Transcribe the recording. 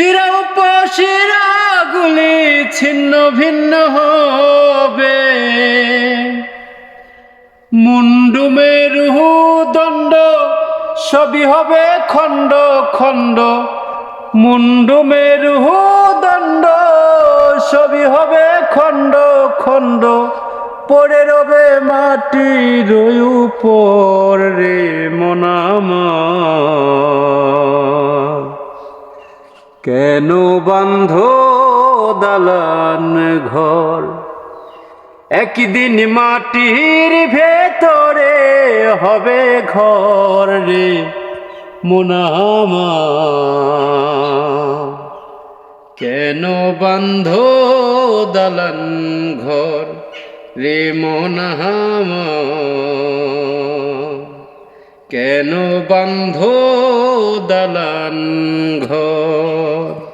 শিরা উপশিরা গুলি ছিন্ন ভিন্ন হবে। মুন্ডু মেরুহু দণ্ড, সবই হবে খণ্ড খণ্ড। মুন্ডু মেরুহু দণ্ড, সবই হবে খণ্ড খণ্ড। পড়ে রবে মাটির উপর রে মনামা কেন বন্ধ দালান ঘর? একদিন মাটির ভেতরে হবে ঘর রে মোনামা কেন বন্ধ দালান ঘর রে মোনামা কেন বন্ধ দালান ঘর?